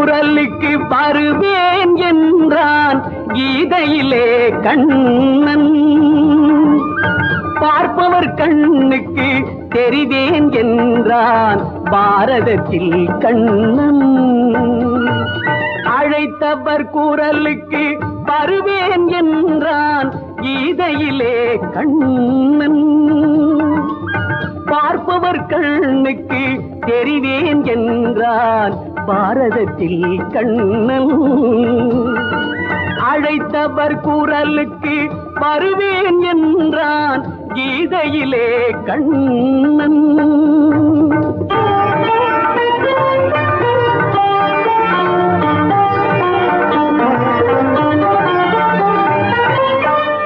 குரலுக்கு வருவேன் என்றான் கீதையிலே கண்ணன். பார்ப்பவர் கண்ணுக்கு தெரிவேன் என்றான் பாரதத்தில் கண்ணன். அழைத்தவர் குரலுக்கு வருவேன் என்றான் கீதையிலே கண்ணன். பார்ப்பவர் கண்ணுக்கு தெரிவேன் என்றான் பாரதத்தில் கண்ணன். அழைத்தவர் குரலுக்கு வருவேன் என்றான் கீதையிலே கண்ணன்.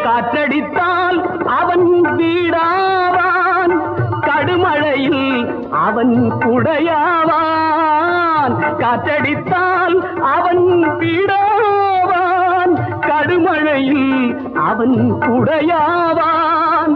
காற்றடித்தால் அவன் வீடாவான். கடுமழையில் அவன் குடையா காற்றடித்தால் அவன் வீடாவான் கடுமழையில் அவன் குடையாவான்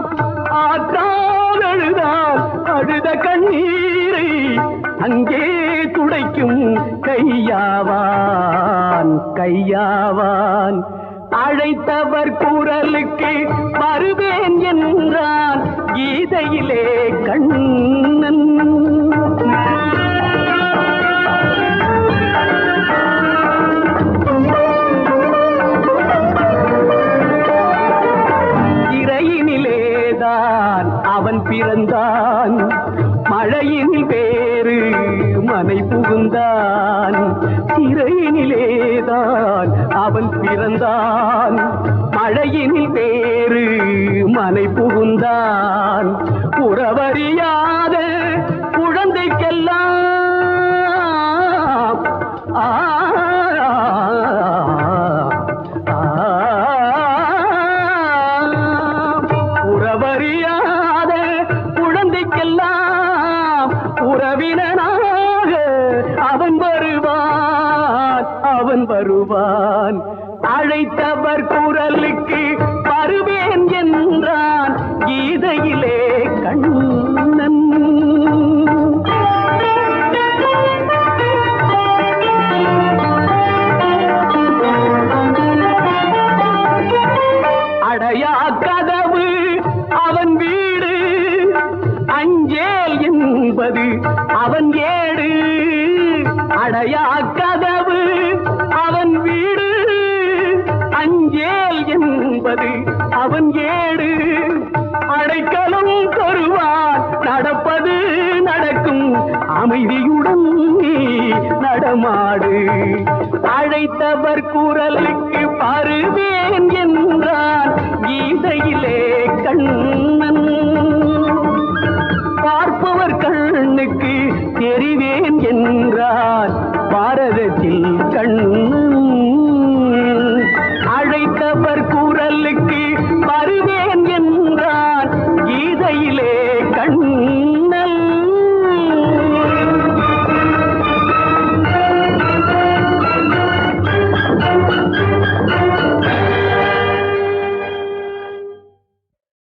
ஆற்றால் அழுதால் அழுத கண்ணீரை அங்கே துடைக்கும் கையாவான். கையாவான். அழைத்தவர் குரலுக்கு வருவேன் என்றான். கீதையிலே கண்ணன் அவன் மழையின் பேரு மனை புகுந்தான். சிறையினிலேதான் அவன் பிறந்தான். மழையின் பேரு மனை புகுந்தான். உறவறியாத உறவினனாக அவன் வருவான் அவன் வருவான். அழைத்தவர் குரலுக்கு வருவேன் என்றான் கீதையிலே கண்ணன். அடையா கதவு அவன் வீடு அஞ்சே என்பது அவன் ஏடு அடையா கதவு. அவன் வீடு. அஞ்சேல் என்பது. அவன் ஏடு அடைக்கலம் தருவான். நடப்பது நடக்கும். அமைதியுடன் நடமாடு. அழைத்தவர் குரலுக்கு பருவேன் என்றான். கீதையிலே கண்ணன் பாரதத்தில் கண்ணு